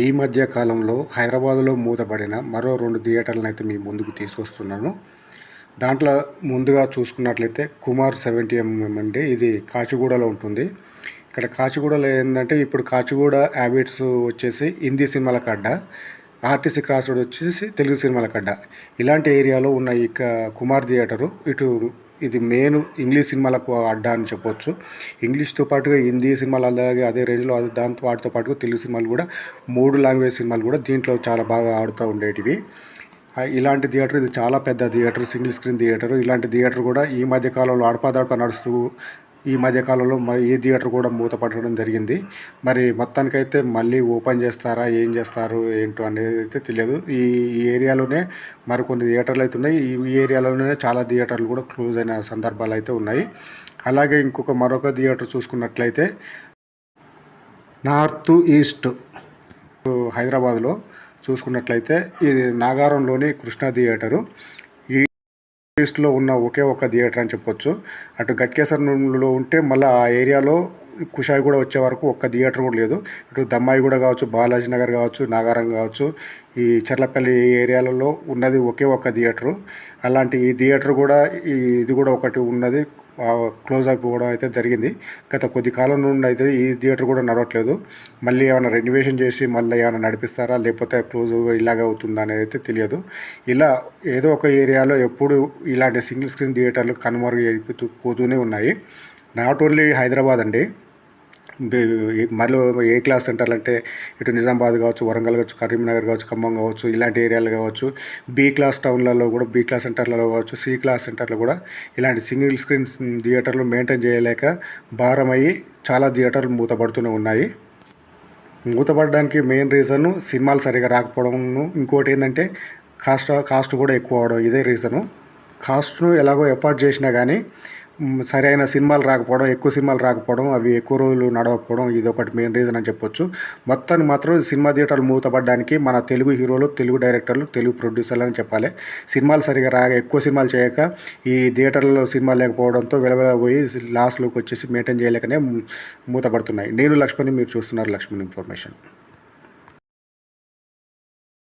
ఈ మధ్య కాలంలో హైదరాబాద్లో మూతబడిన మరో రెండు థియేటర్లను అయితే మీ ముందుకు తీసుకొస్తున్నాను. దాంట్లో ముందుగా చూసుకున్నట్లయితే కుమార్ సెవెంటీ ఎంఎం అండి. ఇది కాచిగూడలో ఉంటుంది. ఇక్కడ కాచిగూడలో ఏంటంటే ఇప్పుడు కాచిగూడ హ్యాబిట్స్ వచ్చేసి హిందీ సినిమాల కడ్డ ఆర్టీసీ క్రాస్ రోడ్ వచ్చేసి తెలుగు సినిమాల కడ్డ. ఇలాంటి ఏరియాలో ఉన్న ఈ కుమార్ థియేటరు ఇటు ఇది మెయిన్ ఇంగ్లీష్ సినిమాలకు అడ్డా అని చెప్పొచ్చు. ఇంగ్లీష్తో పాటుగా హిందీ సినిమాలు అలాగే అదే రేంజ్లో దాంతో వాటితో పాటుగా తెలుగు సినిమాలు కూడా మూడు లాంగ్వేజ్ సినిమాలు కూడా దీంట్లో చాలా బాగా ఆడుతూ ఉండేటివి. ఇలాంటి థియేటర్ ఇది చాలా పెద్ద థియేటర్ సింగిల్ స్క్రీన్ థియేటర్. ఇలాంటి థియేటర్ కూడా ఈ మధ్య కాలంలో అడపాదడప నడుస్తూ ఈ మధ్యకాలంలో ఈ థియేటర్ కూడా మూతపడడం జరిగింది. మరి మొత్తానికైతే మళ్ళీ ఓపెన్ చేస్తారా ఏం చేస్తారు ఏంటో అనేది అయితే తెలియదు. ఈ ఏరియాలోనే మరికొన్ని థియేటర్లు అయితే ఉన్నాయి. ఈ ఏరియాలోనే చాలా థియేటర్లు కూడా క్లోజ్ అయిన సందర్భాలు అయితే ఉన్నాయి. అలాగే ఇంకొక మరొక థియేటర్ చూసుకున్నట్లయితే నార్త్ ఈస్ట్ హైదరాబాద్లో చూసుకున్నట్లయితే ఇది నాగారంలోని కృష్ణా థియేటరు. ఈస్ట్లో ఉన్న ఒకే ఒక థియేటర్ అని చెప్పొచ్చు. అటు గట్కేసర్లో ఉంటే మళ్ళీ ఆ ఏరియాలో కుషాయి కూడా వచ్చే వరకు ఒక్క థియేటర్ కూడా లేదు. ఇటు దమ్మాయి కూడా కావచ్చు బాలాజీ నగర్ కావచ్చు నాగారం కావచ్చు ఈ చర్లపల్లి ఏరియాలలో ఉన్నది ఒకే ఒక్క థియేటరు. అలాంటి ఈ థియేటర్ కూడా ఈ ఇది కూడా ఒకటి ఉన్నది. క్లోజ్ అయిపోవడం అయితే జరిగింది. గత కొద్ది కాలం నుండి అయితే ఈ థియేటర్ కూడా నడవట్లేదు. మళ్ళీ ఏమైనా రెన్యువేషన్ చేసి మళ్ళీ ఏమైనా నడిపిస్తారా లేకపోతే క్లోజ్ ఇలాగే అవుతుందా అనేది అయితే తెలియదు. ఇలా ఏదో ఒక ఏరియాలో ఎప్పుడు ఇలాంటి సింగిల్ స్క్రీన్ థియేటర్లు కనుమరుగు అయిపోతూ పోతూనే ఉన్నాయి. నాట్ ఓన్లీ హైదరాబాద్ అండి. మళ్ళీ మరో ఏ క్లాస్ సెంటర్లు అంటే ఇటు నిజామాబాద్ కావచ్చు వరంగల్ కావచ్చు కరీంనగర్ కావచ్చు ఖమ్మం కావచ్చు ఇలాంటి ఏరియాలు కావచ్చు బి క్లాస్ టౌన్లలో కూడా బి క్లాస్ సెంటర్లలో కావచ్చు సి క్లాస్ సెంటర్లో కూడా ఇలాంటి సింగిల్ స్క్రీన్ థియేటర్లు మెయింటైన్ చేయలేక భారమయ్యి చాలా థియేటర్లు మూతపడుతూనే ఉన్నాయి. మూతపడడానికి మెయిన్ రీజన్ సినిమాలు సరిగా రాకపోవడం ఇంకోటి ఏంటంటే కాస్ట్ కాస్ట్ కూడా ఎక్కువ అవడం ఇదే రీజను. కాస్ట్ను ఎలాగో ఎఫర్ట్ చేసినా కానీ సరైన సినిమాలు రాకపోవడం ఎక్కువ సినిమాలు రాకపోవడం అవి ఎక్కువ రోజులు నడవకపోవడం ఇది ఒకటి మెయిన్ రీజన్ అని చెప్పొచ్చు. మొత్తాన్ని మాత్రం సినిమా థియేటర్లు మూతపడడానికి మన తెలుగు హీరోలు తెలుగు డైరెక్టర్లు తెలుగు ప్రొడ్యూసర్లు అని చెప్పాలి. సినిమాలు సరిగా రాక ఎక్కువ సినిమాలు చేయక ఈ థియేటర్లలో సినిమా లేకపోవడంతో వెలవెలబోయి లాస్ట్లోకి వచ్చేసి మెయింటైన్ చేయలేకనే మూతపడుతున్నాయి. నేను లక్ష్మణి మీరు చూస్తున్నారు లక్ష్మణ్ ఇన్ఫర్మేషన్.